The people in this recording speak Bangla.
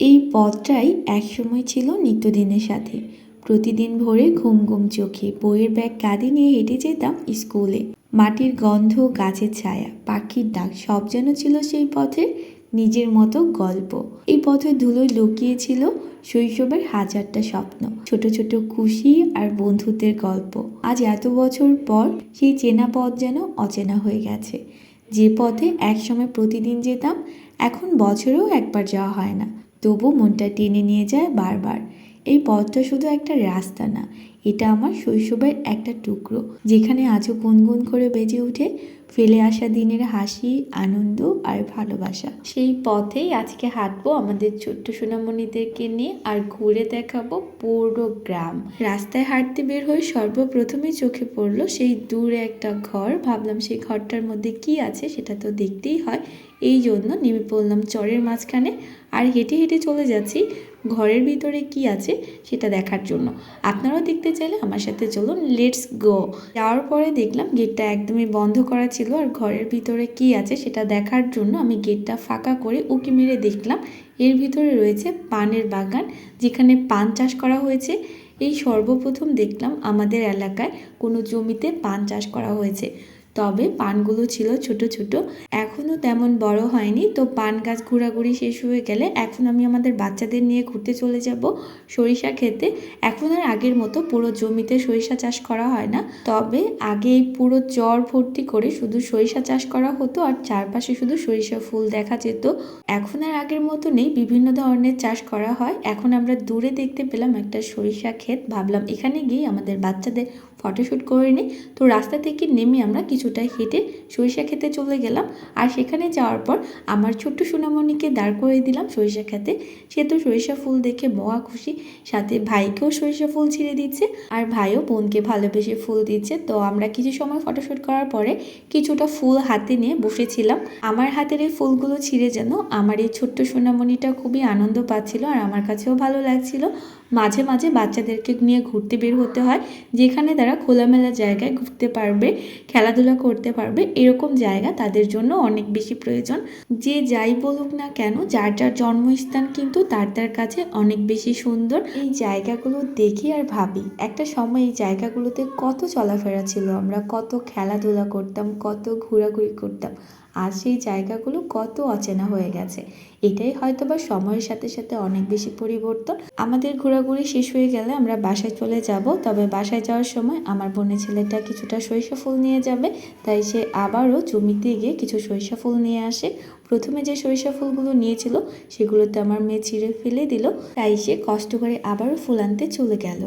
এই পথটাই একসময় ছিল নিত্যদিনের সাথে। প্রতিদিন ভোরে ঘুম ঘুম চোখে বইয়ের ব্যাগ কাঁধে নিয়ে হেঁটে যেতাম স্কুলে। মাটির গন্ধ, গাছের ছায়া, পাখির ডাক, সব যেন ছিল সেই পথের নিজের মতো গল্প। এই পথের ধুলোয় লুকিয়েছিল শৈশবের হাজারটা স্বপ্ন, ছোট ছোট খুশি আর বন্ধুত্বের গল্প। আজ এত বছর পর সেই চেনা পথ যেন অচেনা হয়ে গেছে। যে পথে একসময় প্রতিদিন যেতাম, এখন বছরেও একবার যাওয়া হয় না। তবু মনটা টেনে নিয়ে যায় বারবার। এই পথটা শুধু একটা রাস্তা না এটা আমার শৈশবের একটা টুকরো, যেখানে আজও গুনগুন করে বেজে ওঠে ফেলে আসা দিনের হাসি, আনন্দ আর ভালোবাসা। সেই পথেই আজকে হাঁটবো আমাদের ছোট্ট সোনামণিদেরকে নিয়ে আর ঘুরে দেখাবো পুরো গ্রাম। রাস্তায় হাঁটতে বের হয়ে সর্বপ্রথমে চোখে পড়ল সেই দূরে একটা ঘর। ভাবলাম সেই ঘরটার মধ্যে কি আছে সেটা তো দেখতেই হয়। এই জন্য নেমে পড়লাম চরের মাঝখানে আর হেঁটে হেঁটে চলে যাচ্ছি ঘরের ভিতরে কি আছে সেটা দেখার জন্য। আপনারাও দেখতে চাইলে আমার সাথে চলুন লেটস গো যাওয়ার পরে দেখলাম গেটটা একদমই বন্ধ করা ছিল আর ঘরের ভিতরে কি আছে সেটা দেখার জন্য আমি গেটটা ফাঁকা করে উঁকি মেরে দেখলাম এর ভিতরে রয়েছে পানের বাগান, যেখানে পান চাষ করা হয়েছে। এই সর্বপ্রথম দেখলাম আমাদের এলাকায় কোনো জমিতে পান চাষ করা হয়েছে। তবে পানগুলো ছিল ছোট ছোট। এখনও তেমন বড় হয়নি। তো পান গাছ ঘোরাঘুরি শেষ হয়ে গেলে এখন আমি আমাদের বাচ্চাদের নিয়ে ঘুরতে চলে যাব সরিষা খেতে। এখন আর আগের মতো পুরো জমিতে সরিষা চাষ করা হয় না। তবে আগে এই পুরো চর ভর্তি করে শুধু সরিষা চাষ করা হতো আর চারপাশে শুধু সরিষা ফুল দেখা যেত। এখন আর আগের মতো নেই। বিভিন্ন ধরনের চাষ করা হয়। এখন আমরা দূরে দেখতে পেলাম একটা সরিষা ক্ষেত। ভাবলাম এখানে গিয়ে আমাদের বাচ্চাদের ফটোশ্যুট করে নিই। তো রাস্তা থেকে নেমে আমরা কিছুটা হেঁটে সরিষা খেতে চলে গেলাম। আর সেখানে যাওয়ার পর আমার ছোট্ট সোনামণিকে দাঁড় করে দিলাম সরিষা খেতে সে তো সরিষা ফুল দেখে মহা খুশি। সাথে ভাইকেও সরিষা ফুল ছিঁড়ে দিচ্ছে। আর ভাইও বোনকে ভালোবেসে ফুল দিচ্ছে। তো আমরা কিছু সময় ফটোশ্যুট করার পরে কিছুটা ফুল হাতে নিয়ে বসেছিলাম। আমার হাতের এই ফুলগুলো ছিঁড়ে যেন আমার এই ছোট্ট সোনামণিটা খুবই আনন্দ পাচ্ছিল আর আমার কাছেও ভালো লাগছিল। মাঝে মাঝে বাচ্চাদেরকে নিয়ে ঘুরতে বের হতে হয়, যেখানে তারা খোলামেলা জায়গায় ঘুরতে পারবে, খেলাধুলা করতে পারবে। এরকম জায়গা তাদের জন্য অনেক বেশি প্রয়োজন। যে যাই বলুক না কেন, যার যার জন্মস্থান কিন্তু তার তার কাছে অনেক বেশি সুন্দর। এই জায়গাগুলো দেখি আর ভাবি, একটা সময় এই জায়গাগুলোতে কত চলাফেরা ছিল আমরা, কত খেলাধুলা করতাম, কত ঘোরাঘুরি করতাম। আজ সেই জায়গাগুলো কত অচেনা হয়ে গেছে। এটাই হয়তো বা সময়ের সাথে সাথে অনেক বেশি পরিবর্তন। আমাদের ঘোরাঘুরি শেষ হয়ে গেলে আমরা বাসায় চলে যাব, তবে বাসায় যাওয়ার সময় আমার বোনের ছেলেটা কিছুটা সরিষা ফুল নিয়ে যাবে, তাই সে আবারও জমিতে গিয়ে কিছু সরিষা ফুল নিয়ে আসে। প্রথমে যে সরিষা ফুলগুলো নিয়েছিল, সেগুলোতে আমার মেয়ে ছিঁড়ে ফেলে দিল, তাই সে কষ্ট করে আবারও ফুল আনতে চলে গেল।